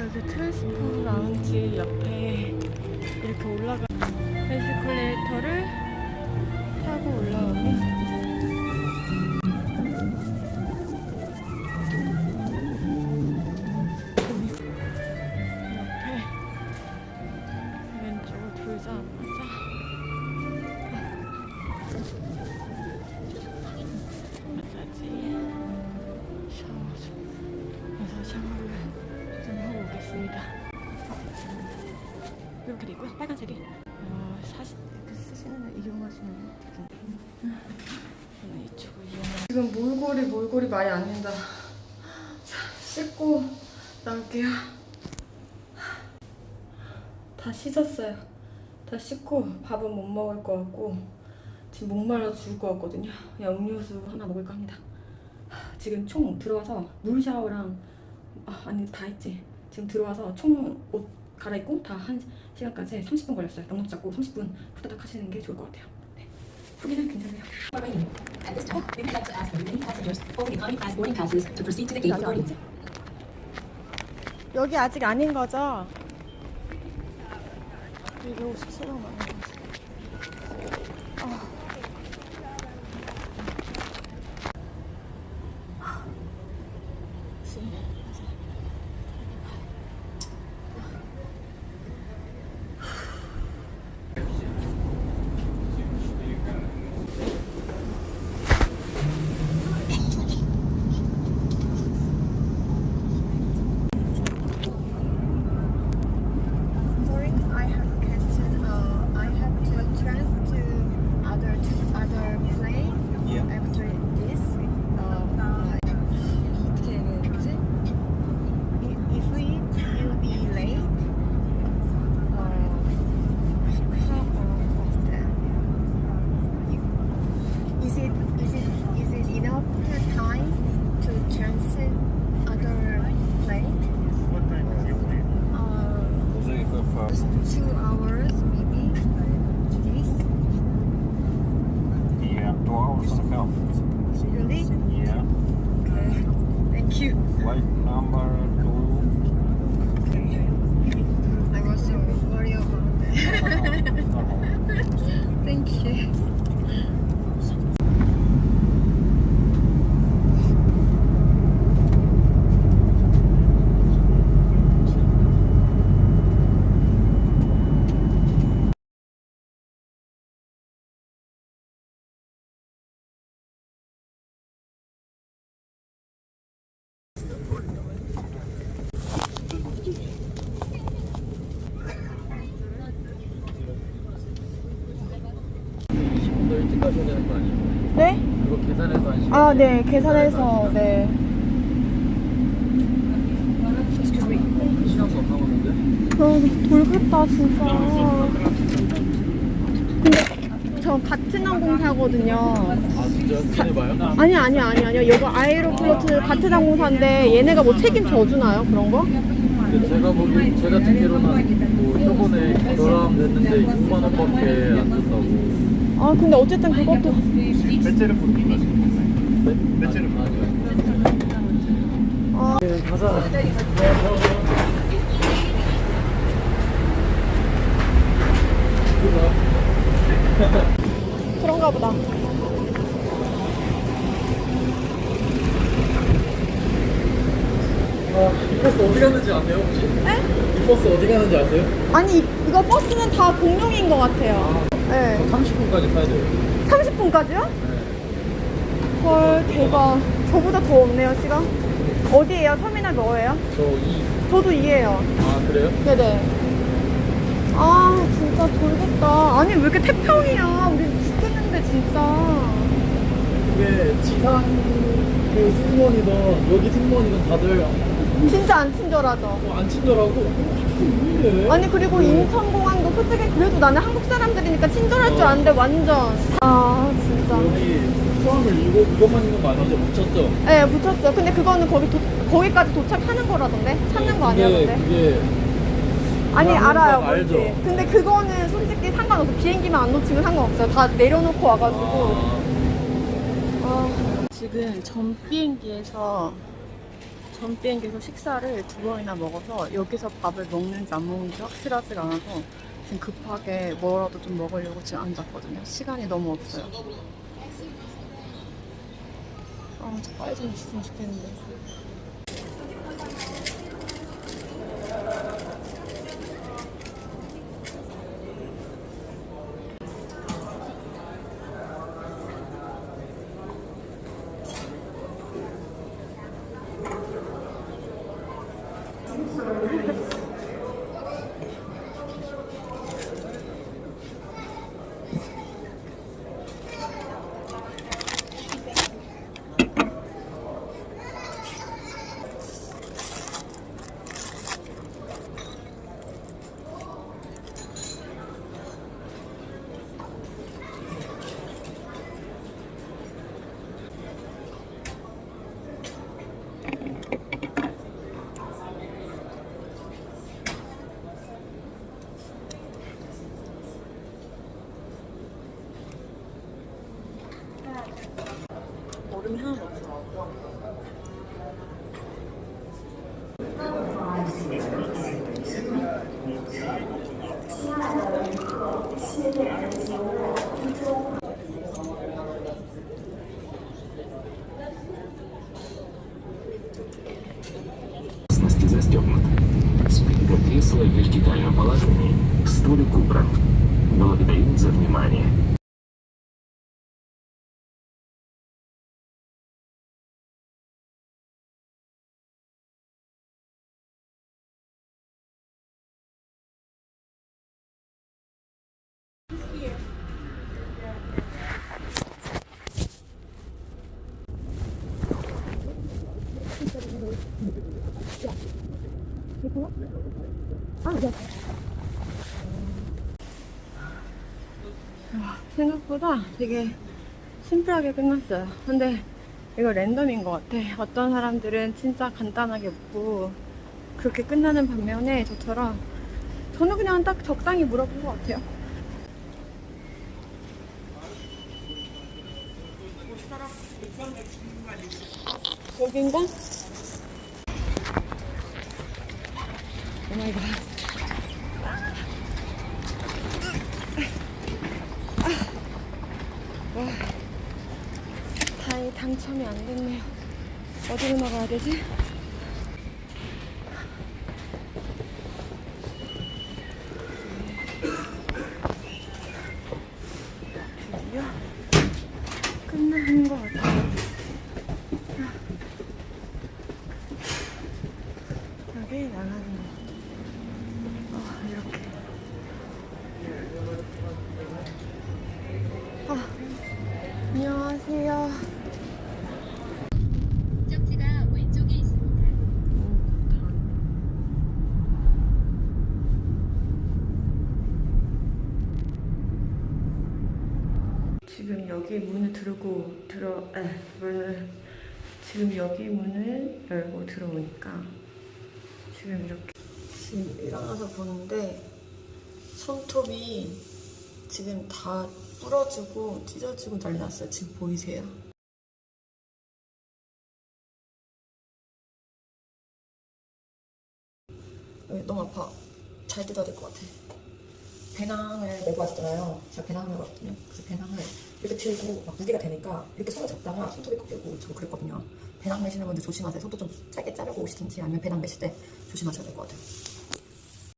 여기 트랜스포 라운지 옆에 이렇게 올라가 에스컬레이터를 타고 올라오면 옆에 왼쪽으로 빨간색이 어, 사시, 그 쓰시는 이용하시는 저는 이쪽을 이용 지금 몰골이 몰골이 많이 안 된다. 자, 씻고 나올게요. 다 씻었어요. 다 씻고 밥은 못 먹을 것 같고 지금 목말라 죽을 것 같거든요. 그냥 음료수 하나 먹을까 합니다. 지금 총 들어와서 물 샤워랑 아 아니 다 했지. 지금 들어와서 총 옷 갈아입고 다 한 시간까지 30분 걸렸어요 넉넉 잡고 30분 후다닥 하시는 게 좋을 것 같아요 네. 여기 아직 아닌 거죠? 257원 아닌 거죠? Two hours 일찍 가셔야 되는 거 아니에요? 네? 이거 계산해서 한 시간 아, 네. 계산해서, 네. 시간 더 남았는데? 아, 돌겠다, 진짜. 근데 저 같은 항공사거든요. 아 진짜? 기다려봐요 아니, 아니, 아니, 아니요. 이거 아에로플로트 같은 항공사인데 얘네가 뭐 책임져 주나요? 그런 거? 근데 제가 보기 제가 듣기로는 뭐 저번에 결함 됐는데 6만 원밖에 안 준다고 아, 근데 어쨌든 그것도. 배째를 부르는 거지. 네? 배째를 아, 네, 가자 그런가 보다. 아, 이 버스 어디 가는지 아세요 혹시? 네? 이 버스 어디 가는지 아세요? 아니, 이거 버스는 다 공용인 것 같아요. 네. 30분까지 타야 돼요 30분까지요? 네. 헐, 대박. 저보다 더 없네요, 시간. 어디에요? 터미널 뭐예요? 저 2. 저도 이해요. 아 그래요? 네네. 아, 진짜 돌겠다. 아니, 왜 이렇게 태평이야. 우리 죽겠는데, 진짜. 이게 지상 그 승무원이든 여기 승무원이든 다들 진짜 안 친절하죠? 뭐안 친절하고 어, 왜 이래? 아니, 그리고 인천공항도 솔직히 그래도 나는 한국 사람들이니까 친절할 줄 아는데, 완전. 아, 진짜. 여기 수화물 이거 이것만 있는 거 아니죠? 묻혔죠? 네, 붙였죠. 근데 그거는 거기 도, 거기까지 도착하는 거라던데? 찾는 거 근데 아니었는데? 그게 아니 알아요 항상 뭔지 알죠. 근데 그거는 솔직히 상관없어 비행기만 안 놓치면 상관없어요 다 내려놓고 와가지고 아, 아, 지금 전 비행기에서 전 비행기에서 식사를 두 번이나 먹어서 여기서 밥을 먹는지 안 먹는지 확실하지가 않아서 지금 급하게 뭐라도 좀 먹으려고 지금 앉았거든요. 시간이 너무 없어요. 아, 빨리 좀 있으면 좋겠는데. В вертикальном положении. Столик убран. Благодарим за внимание. 생각보다 되게 심플하게 끝났어요. 근데 이거 랜덤인 것 같아. 어떤 사람들은 진짜 간단하게 묻고 그렇게 끝나는 반면에 저처럼 저는 그냥 딱 적당히 물어본 것 같아요. 여긴가? 오마이갓. 다행히 당첨이 안 됐네요. 어디로 나가야 되지? 드디어 끝나는 것 같아요. 여기 나가는 거. 어, 이렇게. 아, 안녕하세요. 목적지가 왼쪽에 있습니다. 지금 여기 문을 들고 들어 에 문을 지금 여기 문을 열고 들어오니까 지금 이렇게 지금 일어나서 보는데 손톱이 지금 다 부러지고 찢어지고 난리 났어요. 지금 보이세요? 너무 아파. 잘 뜯어야 될 것 같아. 배낭을 메고 왔잖아요. 제가 배낭을 메고 왔거든요. 그래서 배낭을 이렇게 들고 막 무게가 되니까 이렇게 손을 잡다가 손톱이 꺾이고 저 그랬거든요. 배낭 메시는 분들 조심하세요. 손톱 좀 짧게 자르고 오시든지 아니면 배낭 메실 때 조심하셔야 될 것 같아요.